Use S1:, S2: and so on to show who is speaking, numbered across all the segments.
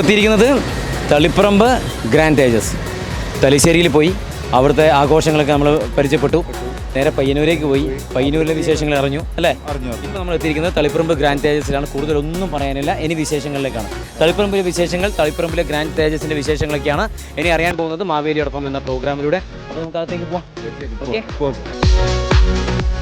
S1: ഇപ്പോൾ എത്തിയിരിക്കുന്നത് തളിപ്പറമ്പ് ഗ്രാൻഡ് തേജസ്. തലശ്ശേരിയിൽ പോയി. അവിടുത്തെ ആഘോഷങ്ങളൊക്കെ നമ്മൾ പരിചയപ്പെട്ടു. നേരെ പയ്യന്നൂരേക്ക് പോയി. പയ്യന്നൂരിലെ വിശേഷങ്ങൾ അറിഞ്ഞു അല്ലേ?
S2: അറിഞ്ഞു
S1: ഇപ്പോൾ നമ്മൾ എത്തിയിരിക്കുന്നത് തളിപ്പറമ്പ് ഗ്രാൻഡ് തേജസിലാണ് കൂടുതലൊന്നും പറയാനില്ല. ഇനി വിശേഷങ്ങളിലേക്കാണ്. തളിപ്പറമ്പിലെ വിശേഷങ്ങൾ തളിപ്പറമ്പിലെ ഗ്രാൻഡ് തേജസിന്റെ വിശേഷങ്ങളൊക്കെയാണ് ഇനി അറിയാൻ പോകുന്നത് മാവേലിയോടൊപ്പം എന്ന പ്രോഗ്രാമിലൂടെ. അപ്പോൾ നമുക്ക് അകത്തേക്ക് പോവാം. ഓക്കെ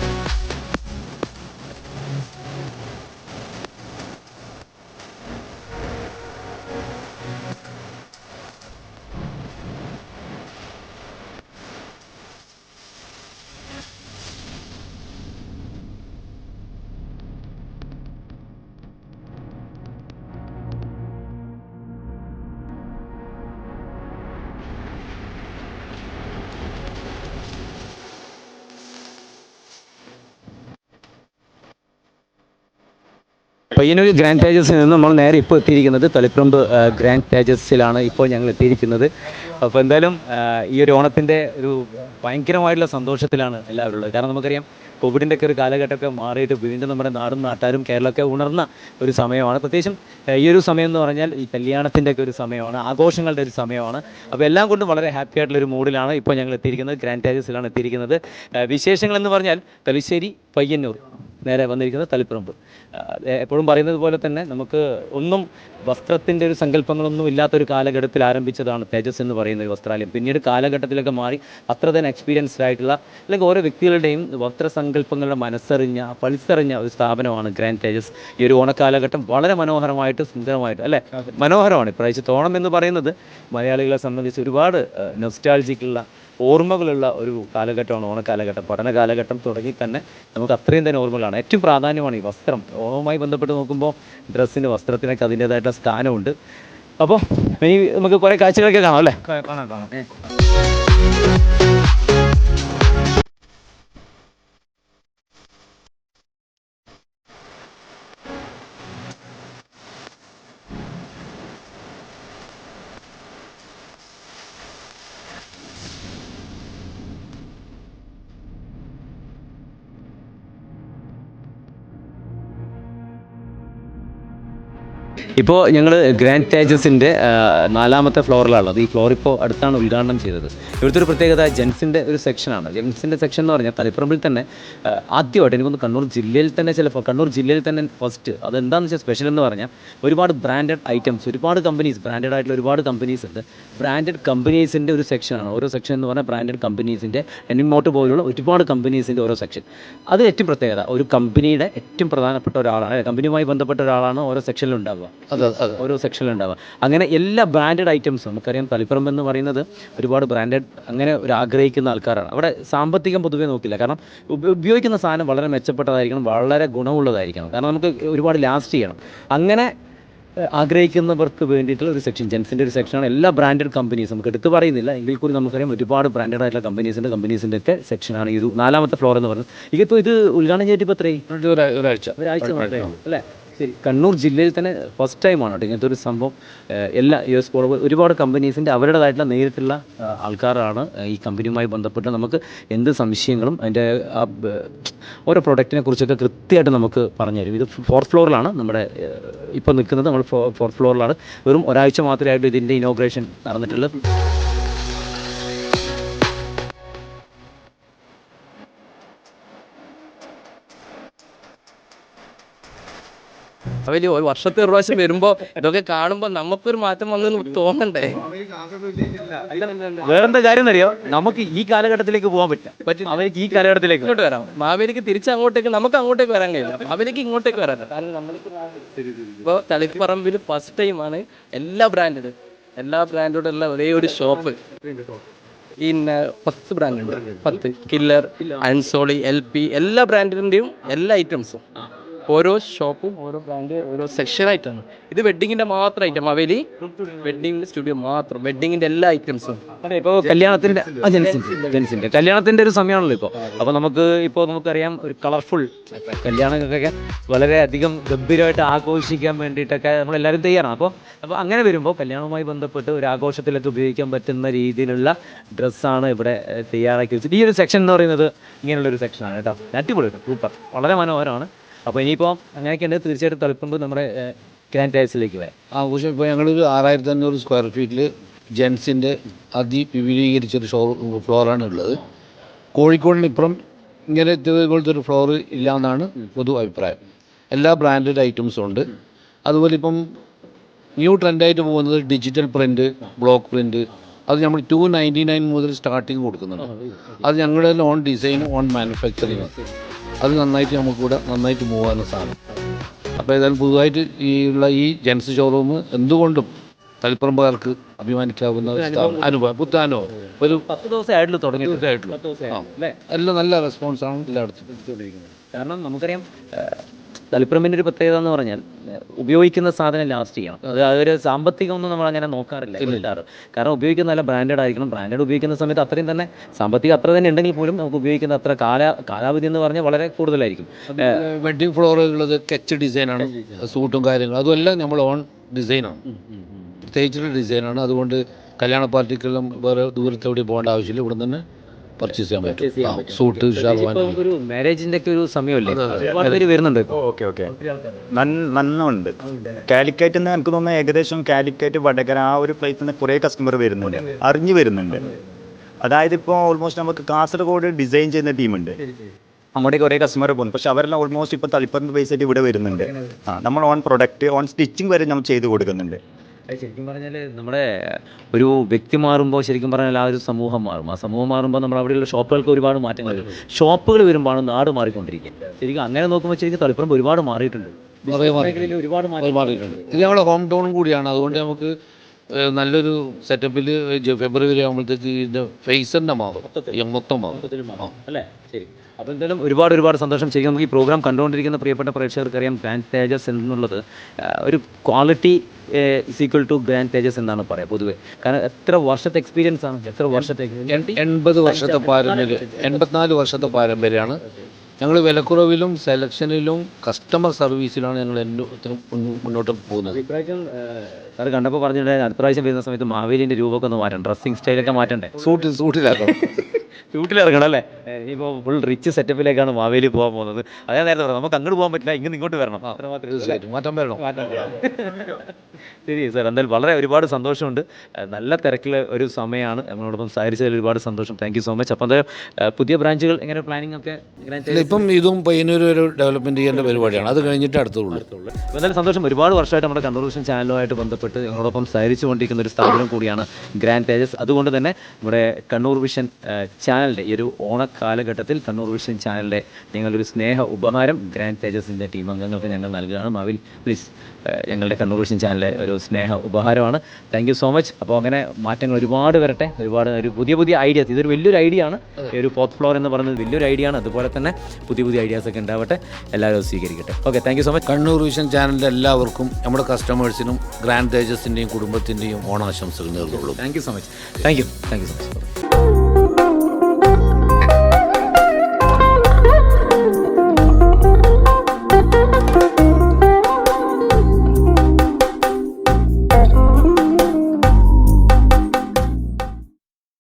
S1: പയ്യന്നൂർ ഗ്രാൻഡ് തേജസ്സിൽ നിന്ന് നമ്മൾ നേരെ ഇപ്പോൾ എത്തിയിരിക്കുന്നത് തളിപ്പറമ്പ് ഗ്രാൻഡ് തേജസ്സിലാണ് ഇപ്പോൾ ഞങ്ങൾ എത്തിയിരിക്കുന്നത്. അപ്പോൾ എന്തായാലും ഈ ഒരു ഓണത്തിന്റെ ഒരു ഭയങ്കരമായിട്ടുള്ള സന്തോഷത്തിലാണ് എല്ലാവരും ഉള്ളത്. കാരണം നമുക്കറിയാം കോവിഡിന്റെ ഒക്കെ ഒരു കാലഘട്ടമൊക്കെ മാറിയിട്ട് വീണ്ടും നമ്മുടെ നാടും നാട്ടാരും കേരളമൊക്കെ ഉണർന്ന ഒരു സമയമാണ്. പ്രത്യേകിച്ചും ഈ ഒരു സമയം എന്ന് പറഞ്ഞാൽ ഈ കല്യാണത്തിന്റെ ഒക്കെ ഒരു സമയമാണ് ആഘോഷങ്ങളുടെ ഒരു സമയമാണ്. അപ്പോൾ എല്ലാം കൊണ്ടും വളരെ ഹാപ്പി ആയിട്ടുള്ള ഒരു മൂഡിലാണ് ഇപ്പോൾ ഞങ്ങൾ എത്തിയിരിക്കുന്നത്. ഗ്രാൻഡ് ടാജസിലാണ് എത്തിയിരിക്കുന്നത്. വിശേഷങ്ങൾ എന്ന് പറഞ്ഞാൽ തലശ്ശേരി പയ്യന്നൂർ. നേരെ വന്നിരിക്കുന്നത് തളിപ്പറമ്പ്. എപ്പോഴും പറയുന്നത് പോലെ തന്നെ നമുക്ക് ഒന്നും വസ്ത്രത്തിന്റെ ഒരു സങ്കല്പങ്ങളൊന്നും ഇല്ലാത്തൊരു കാലഘട്ടത്തിൽ ആരംഭിച്ചതാണ് തേജസ് എന്ന് പറയുന്ന ഒരു വസ്ത്രാലയം. പിന്നീട് കാലഘട്ടത്തിലൊക്കെ മാറി അത്ര തന്നെ എക്സ്പീരിയൻസ്ഡ് ആയിട്ടുള്ള അല്ലെങ്കിൽ ഓരോ വ്യക്തികളുടെയും വസ്ത്രസങ്കല്പങ്ങളുടെ മനസ്സറിഞ്ഞ പളിച്ചറിഞ്ഞ ഒരു സ്ഥാപനമാണ് ഗ്രാൻഡ് തേജസ്. ഈ ഒരു ഓണക്കാലഘട്ടം വളരെ മനോഹരമായിട്ട് സുന്ദരമായിട്ട് അല്ലേ? മനോഹരമാണ്. ഇപ്രാവശ്യത്തെ ഓണം എന്ന് പറയുന്നത് മലയാളികളെ സംബന്ധിച്ച് ഒരുപാട് നൊസ്റ്റാൾജിക്കുള്ള ഓർമ്മകളുള്ള ഒരു കാലഘട്ടമാണ് ഓണക്കാലഘട്ടം. പഠന കാലഘട്ടം തുടങ്ങി തന്നെ നമുക്ക് അത്രയും തന്നെ ഓർമ്മകളാണ്. ഏറ്റവും പ്രാധാന്യമാണ് ഈ വസ്ത്രം. ഓണവുമായി ബന്ധപ്പെട്ട് നോക്കുമ്പോൾ ഡ്രസ്സിന് വസ്ത്രത്തിനൊക്കെ അതിന്റേതായിട്ടുള്ള സ്ഥാനമുണ്ട്. അപ്പോൾ ഇനി നമുക്ക് കുറേ കാഴ്ചകളൊക്കെ കാണാം അല്ലേ?
S2: കാണാം കാണാം.
S1: ഇപ്പോൾ ഞങ്ങൾ ഗ്രാൻഡ് തേജസിന്റെ നാലാമത്തെ ഫ്ലോറിലാണുള്ളത് ഈ ഫ്ലോർ ഇപ്പോൾ അടുത്താണ് ഉദ്ഘാടനം ചെയ്തത്. ഇവിടുത്തെ ഒരു പ്രത്യേകത ജെൻസിന്റെ ഒരു സെക്ഷനാണ് ജെൻസിന്റെ സെക്ഷൻ എന്ന് പറഞ്ഞാൽ തലപ്പുറമ്പിൽ തന്നെ ആദ്യമായിട്ട് എനിക്കൊന്ന് കണ്ണൂർ ജില്ലയിൽ തന്നെ ചിലപ്പോൾ കണ്ണൂർ ജില്ലയിൽ തന്നെ ഫസ്റ്റ് അതെന്താണെന്ന് വെച്ചാൽ സ്പെഷ്യൽ എന്ന് പറഞ്ഞാൽ ഒരുപാട് ബ്രാൻഡഡ് ഐറ്റംസ് ഒരുപാട് കമ്പനീസ് ബ്രാൻഡഡ് ആയിട്ടുള്ള ഒരുപാട് കമ്പനീസ് ഉണ്ട്. ബ്രാൻഡഡ് കമ്പനീസിന്റെ ഒരു സെക്ഷനാണ് ഓരോ സെക്ഷൻ എന്ന് പറഞ്ഞാൽ ബ്രാൻഡഡ് കമ്പനീസിന്റെ എനിമോട്ട് പോലുള്ള ഒരുപാട് കമ്പനീസിന്റെ ഓരോ സെക്ഷൻ അത് ഏറ്റവും പ്രത്യേകത ഒരു കമ്പനിയുടെ ഏറ്റവും പ്രധാനപ്പെട്ട ഒരാളാണ് കമ്പനിയുമായി ബന്ധപ്പെട്ട ഒരാളാണ് ഓരോ
S2: അതെ
S1: ഓരോ സെക്ഷനിലുണ്ടാവുക അങ്ങനെ എല്ലാ ബ്രാൻഡഡ് ഐറ്റംസും നമുക്കറിയാം തളിപ്പറമ്പ് എന്ന് പറയുന്നത് ഒരുപാട് ബ്രാൻഡഡ് അങ്ങനെ ഒരു ആഗ്രഹിക്കുന്ന ആൾക്കാരാണ്. അവിടെ സാമ്പത്തികം പൊതുവെ നോക്കില്ല. കാരണം ഉപയോഗിക്കുന്ന സാധനം വളരെ മെച്ചപ്പെട്ടതായിരിക്കണം വളരെ ഗുണമുള്ളതായിരിക്കണം. കാരണം നമുക്ക് ഒരുപാട് ലാസ്റ്റ് ചെയ്യണം. അങ്ങനെ ആഗ്രഹിക്കുന്നവർക്ക് വേണ്ടിയിട്ടുള്ള ഒരു സെക്ഷൻ ജെൻസിന്റെ ഒരു സെക്ഷനാണ് എല്ലാ ബ്രാൻഡഡ് കമ്പനീസ് നമുക്ക് എടുത്ത് പറയുന്നില്ല. എങ്കിൽ കൂടി നമുക്കറിയാം ഒരുപാട് ബ്രാൻഡഡ് ആയിട്ടുള്ള കമ്പനീസിന്റെ കമ്പനീസിന്റെ ഒക്കെ സെക്ഷനാണ് ഈ നാലാമത്തെ ഫ്ലോർ എന്ന് പറയുന്നത്. ഇതിപ്പോൾ ഇത് ഉദ്ഘാടനം ചെയ്തിട്ട് ഇപ്പോൾ എത്രയും
S2: ഒരു ഒരാ- ഒരാഴ്ച.
S1: ഒരാഴ്ച അല്ലേ? ശരി കണ്ണൂർ ജില്ലയിൽ തന്നെ ഫസ്റ്റ് ടൈമാണ് കേട്ടോ ഇങ്ങനത്തെ ഒരു സംഭവം. എല്ലാ യു എസ് ഒരുപാട് കമ്പനീസിന്റെ അവരുടേതായിട്ടുള്ള നേരിട്ടുള്ള ആൾക്കാരാണ് ഈ കമ്പനിയുമായി ബന്ധപ്പെട്ട് നമുക്ക് എന്ത് സംശയങ്ങളും അതിന്റെ ഓരോ പ്രൊഡക്റ്റിനെ കുറിച്ചൊക്കെ കൃത്യമായിട്ട് നമുക്ക് പറഞ്ഞു തരും. ഇത് ഫോർത്ത് ഫ്ലോറിലാണ് നമ്മുടെ ഇപ്പോൾ നിൽക്കുന്നത്. നമ്മൾ ഫോർത്ത് ഫ്ലോറിലാണ് വെറും ഒരാഴ്ച മാത്രമേ ആയിട്ട് ഇതിന്റെ ഇനോഗ്രേഷൻ നടന്നിട്ടുള്ളൂ
S3: അവർ ഒരു വർഷത്തെ ഒരു പ്രാവശ്യം വരുമ്പോ ഇതൊക്കെ കാണുമ്പോ നമുക്കൊരു മാറ്റം വന്നു തോന്നണ്ടേ?
S1: വേറെന്താ കാര്യം അറിയോ നമുക്ക് ഈ കാലഘട്ടത്തിലേക്ക് പോകാൻ പറ്റില്ല. പറ്റും അവർക്ക് ഈ കാലഘട്ടത്തിലേക്ക്
S3: ഇങ്ങോട്ട് വരാം. മാവേലിക്ക് തിരിച്ചു അങ്ങോട്ടേക്ക് നമുക്ക് അങ്ങോട്ടേക്ക് വരാൻ കഴിയില്ല. മാവേലിക്ക് ഇങ്ങോട്ടേക്ക് വരാൻ കാരണം നമ്മൾക്ക് ഇപ്പൊ തളിപ്പറമ്പിൽ ഫസ്റ്റ് ടൈമാണ് എല്ലാ ബ്രാൻഡും എല്ലാ ബ്രാൻഡോടുള്ള ഒരേ ഒരു ഷോപ്പ് പിന്നെ പത്ത് ബ്രാൻഡ് ഉണ്ട്. പത്ത്. കില്ലർ അൻസോളി എൽ പി എല്ലാ ബ്രാൻഡിന്റെയും എല്ലാ ഐറ്റംസും ഓരോ ഷോപ്പും ഓരോ ബ്രാൻഡ് ഓരോ സെക്ഷനായിട്ടാണ് ഇത് വെഡിങ്ങിന്റെ മാത്രം ഐറ്റം അവലി വെഡിങ് സ്റ്റുഡിയോ മാത്രം വെഡിങ്ങിന്റെ എല്ലാ ഐറ്റംസും
S1: അതെ ഇപ്പോൾ കല്യാണത്തിന്റെ ജെൻസിന്റെ കല്യാണത്തിന്റെ ഒരു സമയമാണല്ലോ ഇപ്പോ. അപ്പോൾ നമുക്ക് ഇപ്പോ നമുക്കറിയാം ഒരു കളർഫുൾ കല്യാണങ്ങൾക്കൊക്കെ വളരെയധികം ഗംഭീരമായിട്ട് ആഘോഷിക്കാൻ വേണ്ടിയിട്ടൊക്കെ നമ്മളെല്ലാവരും തയ്യാറാണ്. അപ്പോൾ അപ്പോൾ അങ്ങനെ വരുമ്പോൾ കല്യാണവുമായി ബന്ധപ്പെട്ട് ഒരു ആഘോഷത്തിലൊക്കെ ഉപയോഗിക്കാൻ പറ്റുന്ന രീതിയിലുള്ള ഡ്രസ്സാണ് ഇവിടെ തയ്യാറാക്കി വെച്ചത് ഈ ഒരു സെക്ഷൻ എന്ന് പറയുന്നത് ഇങ്ങനെയുള്ള ഒരു സെക്ഷനാണ് കേട്ടോ. അടിപൊളി സൂപ്പർ. വളരെ മനോഹരമാണ്. അപ്പോൾ ഇനിയിപ്പോൾ അങ്ങനെയൊക്കെ ഉണ്ട് തീർച്ചയായിട്ടും തളിപ്പുമ്പോൾ നമ്മുടെ ഗ്രാൻഡ് ടൈസിലേക്ക് വരാം.
S2: ആഘോഷം ഇപ്പോൾ ഞങ്ങളൊരു ആറായിരത്തി അഞ്ഞൂറ് സ്ക്വയർ ഫീറ്റിൽ ജെൻസിന്റെ അതിവിപുലീകരിച്ചൊരു ഷോ ഫ്ലോറാണ് ഉള്ളത്. കോഴിക്കോടിന് ഇപ്പുറം ഇങ്ങനെ ഇതുപോലത്തെ ഒരു ഫ്ലോർ ഇല്ല എന്നാണ് പൊതു അഭിപ്രായം. എല്ലാ ബ്രാൻഡഡ് ഐറ്റംസും ഉണ്ട്. അതുപോലെ ഇപ്പം ന്യൂ ട്രെൻഡായിട്ട് പോകുന്നത് ഡിജിറ്റൽ പ്രിന്റ് ബ്ലോക്ക് പ്രിന്റ് അത് നമ്മൾ ടു നയന്റി നയൻ മുതൽ സ്റ്റാർട്ടിങ് കൊടുക്കുന്നുണ്ട്. അത് ഞങ്ങളുടെ ഓൺ ഡിസൈൻ ഓൺ മാനുഫാക്ചറിങ് അത് നന്നായിട്ട് നമുക്കിവിടെ നന്നായിട്ട് പോകാനും സാധിക്കും സാധനം അപ്പോൾ ഏതായാലും പുതുതായിട്ട് ഈ ഉള്ള ഈ ജെൻസ് ഷോറൂം എന്തുകൊണ്ടും തളിപ്പറമ്പുകാർക്ക് അഭിമാനിക്കാവുന്ന. അനുഭവം പുത്താനോ ഒരു
S1: പത്ത് ദിവസം ആയിട്ടുള്ളൂ തുടങ്ങിയിട്ട്
S2: ഇതായിട്ടുള്ളൂ.
S1: പത്ത് ദിവസമേ
S2: ആ.
S1: ആയിട്ടുള്ളൂ, അല്ലേ
S2: എല്ലാം നല്ല റെസ്പോൺസാണ് എല്ലായിടത്തും
S1: കാരണം നമുക്കറിയാം തളിപ്പറമ്പിന്റെ ഒരു പ്രത്യേകത എന്ന് പറഞ്ഞാൽ ഉപയോഗിക്കുന്ന സാധനം ലാസ്റ്റ് ചെയ്യണം. അത് അതൊരു സാമ്പത്തികമൊന്നും നമ്മൾ അങ്ങനെ നോക്കാറില്ല ഇല്ലാറ് കാരണം ഉപയോഗിക്കുന്ന നല്ല ബ്രാൻഡഡ് ആയിരിക്കണം. ബ്രാൻഡഡ് ഉപയോഗിക്കുന്ന സമയത്ത് അത്രയും തന്നെ സാമ്പത്തികം അത്ര തന്നെ ഉണ്ടെങ്കിൽ പോലും നമുക്ക് ഉപയോഗിക്കുന്ന അത്ര കാല കാലാവധി എന്ന് പറഞ്ഞാൽ വളരെ കൂടുതലായിരിക്കും.
S2: വെഡ്ഡിംഗ് ഫ്ലോറുള്ളത് കെച്ച് ഡിസൈനാണ് സൂട്ടും കാര്യങ്ങളും. അതുമെല്ലാം നമ്മൾ ഓൺ ഡിസൈനാണ് പ്രത്യേകിച്ചുള്ള ഡിസൈനാണ് അതുകൊണ്ട് കല്യാണ പാർട്ടിക്കെല്ലാം വേറെ ദൂരത്തെവിടെ പോകേണ്ട ആവശ്യമില്ല. ഇവിടെ തന്നെ പർച്ചേസ് ചെയ്യാൻ പറ്റും. സൂട്ട്
S1: ഒരു മാരേജിന്റെ ഒക്കെ ഒരു സമയമല്ലേ? പേര് വരുന്നുണ്ട്.
S4: Okay okay. നന്നുണ്ട് കാലിക്കറ്റ് എന്ന് എനിക്ക് തോന്നുന്നത് ഏകദേശം കാലിക്കറ്റ് വടകര ആ ഒരു പ്ലേസിൽ നിന്ന് കുറേ കസ്റ്റമർ വരുന്നുണ്ട്. അറിഞ്ഞു വരുന്നുണ്ട്. അതായത് ഇപ്പോൾ ഓൾമോസ്റ്റ് നമുക്ക് കാസർഗോഡ് ഡിസൈൻ ചെയ്യുന്ന ടീമുണ്ട് അങ്ങോട്ടേക്ക് കുറേ കസ്റ്റമർ പോകുന്നു. പക്ഷെ അവരെല്ലാം ഓൾമോസ്റ്റ് ഇപ്പോൾ തളിപ്പറമ്പ് ബേസ് ആയിട്ട് ഇവിടെ വരുന്നുണ്ട്. ആ നമ്മൾ ഓൺ പ്രൊഡക്റ്റ് ഓൺ സ്റ്റിച്ചിങ് വരെ നമ്മൾ ചെയ്ത് കൊടുക്കുന്നുണ്ട്.
S1: അത് ശരിക്കും പറഞ്ഞാൽ നമ്മുടെ ഒരു വ്യക്തി മാറുമ്പോൾ ശരിക്കും പറഞ്ഞാൽ ആ ഒരു സമൂഹം മാറും. ആ സമൂഹം മാറുമ്പോൾ നമ്മുടെ അവിടെയുള്ള ഷോപ്പുകൾക്ക് ഒരുപാട് മാറ്റങ്ങൾ വരും. ഷോപ്പുകൾ വരുമ്പോഴാണ് നാട് മാറിക്കൊണ്ടിരിക്കുക. ശരിക്കും അങ്ങനെ നോക്കുമ്പോൾ ശരിക്കും തളിപ്പറമ്പ് ഒരുപാട് മാറിയിട്ടുണ്ട്. ഒരുപാട്
S2: മാറിയിട്ടുണ്ട്. ഇത് നമ്മുടെ ഹോം ടൗൺ കൂടിയാണ്. അതുകൊണ്ട് നമുക്ക് നല്ലൊരു സെറ്റപ്പിൽ ഫെബ്രുവരി ആകുമ്പോഴത്തേക്ക് ഇതിന്റെ ഫേസ് തന്നെ മാറും. മൊത്തം മാറും.
S1: അല്ലേ? ശരി. അപ്പോൾ എന്തായാലും ഒരുപാട് ഒരുപാട് സന്തോഷം. ശരിക്കും നമുക്ക് ഈ പ്രോഗ്രാം കണ്ടുകൊണ്ടിരിക്കുന്ന പ്രിയപ്പെട്ട പ്രേക്ഷകർക്ക് അറിയാം ഗ്രാൻഡ് തേജസ് എന്നുള്ളത് ഒരു quality equal to grand Tejas എന്നാണ് പറയാം പൊതുവെ. കാരണം എത്ര വർഷത്തെ എക്സ്പീരിയൻസ് ആണ്? എത്ര വർഷത്തെ
S2: എൺ- എൺപത് വർഷത്തെ പാരമ്പര്യം എൺപത്തിനാല് വർഷത്തെ പാരമ്പര്യമാണ് ഞങ്ങൾ വിലക്കുറവിലും സെലക്ഷനിലും കസ്റ്റമർ സർവീസിലാണ് ഞങ്ങൾ എല്ലാത്തിനും മുന്നോട്ട് പോകുന്നത്.
S1: ഇപ്രാവശ്യം സാർ കണ്ടപ്പോൾ പറഞ്ഞിട്ടുണ്ടായിരുന്നു അടുത്ത പ്രാവശ്യം വരുന്ന സമയത്ത് മാവേലിന്റെ രൂപമൊക്കെ ഒന്ന് മാറ്റണം. ഡ്രസ്സിങ് സ്റ്റൈലൊക്കെ മാറ്റണ്ടേ?
S2: സൂട്ട് സൂട്ടിലാക്കണം.
S1: ഷൂട്ടിലിറങ്ങണം അല്ലേ ഇപ്പോൾ ഫുൾ റിച്ച് സെറ്റപ്പിലേക്കാണ് മാവേലി പോകാൻ പോകുന്നത്. അതേ നേരത്തെ നമുക്ക് അങ്ങോട്ട് പോകാൻ പറ്റില്ല ഇങ്ങനെ ഇങ്ങോട്ട് വരണം.
S2: മാറ്റം വരണം.
S1: ശരി സാർ. എന്തായാലും വളരെ ഒരുപാട് സന്തോഷമുണ്ട്. നല്ല തിരക്കിലെ ഒരു സമയമാണ്. നമ്മളോടൊപ്പം സഹകരിച്ചതിൽ ഒരുപാട് സന്തോഷം. താങ്ക് യു സോ മച്ച് അപ്പോൾ പുതിയ ബ്രാഞ്ചുകൾ എങ്ങനെ പ്ലാനിംഗ് ഒക്കെ
S2: ഇപ്പം ഇതും പയ്യന്നൂർ ഒരു ഡെവലപ്മെന്റ് ചെയ്യേണ്ട പരിപാടിയാണ്. അത് കഴിഞ്ഞിട്ട് അടുത്തുള്ളൂ.
S1: എന്തായാലും സന്തോഷം. ഒരുപാട് വർഷമായിട്ട് നമ്മുടെ കണ്ണൂർ വിഷൻ ചാനലുമായിട്ട് ബന്ധപ്പെട്ട് ഞങ്ങളോടൊപ്പം സഹകരിച്ചുകൊണ്ടിരിക്കുന്ന ഒരു സ്ഥാപനം കൂടിയാണ് ഗ്രാൻഡ് തേജസ് അതുകൊണ്ട് തന്നെ നമ്മുടെ കണ്ണൂർ വിഷൻ ചാനലിന്റെ ഈ ഒരു ഓണക്കാലഘട്ടത്തിൽ കണ്ണൂർ വിഷൻ ചാനലിന്റെ നിങ്ങളൊരു സ്നേഹ ഉപഹാരം ഗ്രാൻഡ് തേജസിന്റെ ടീം അംഗങ്ങൾക്ക് ഞങ്ങൾ നൽകുകയാണ്. മാവിൽ പ്ലീസ് ഞങ്ങളുടെ കണ്ണൂർ വിഷൻ ചാനലിലെ ഒരു സ്നേഹ ഉപഹാരമാണ്. താങ്ക് യു സോ മച്ച് അപ്പോൾ അങ്ങനെ മാറ്റങ്ങൾ ഒരുപാട് വരട്ടെ. ഒരുപാട് ഒരു പുതിയ പുതിയ ഐഡിയാസ് ഇതൊരു വലിയൊരു ഐഡിയ ആണ്. ഈ ഒരു ഫോർത്ത് ഫ്ലോർ എന്ന് പറയുന്നത് വലിയൊരു ഐഡിയ ആണ്. അതുപോലെ തന്നെ പുതിയ പുതിയ ഐഡിയാസ് ഒക്കെ ഉണ്ടാവട്ടെ. എല്ലാവരും സ്വീകരിക്കട്ടെ. Okay thank you so much
S2: Kannur vision ചാനലിന്റെ എല്ലാവർക്കും നമ്മുടെ കസ്റ്റമേഴ്സിനും ഗ്രാൻഡ് തേജസിന്റെയും കുടുംബത്തിന്റെയും ഓണാശംസകൾ നേർന്നുള്ളൂ
S1: thank you so much thank you thank you so much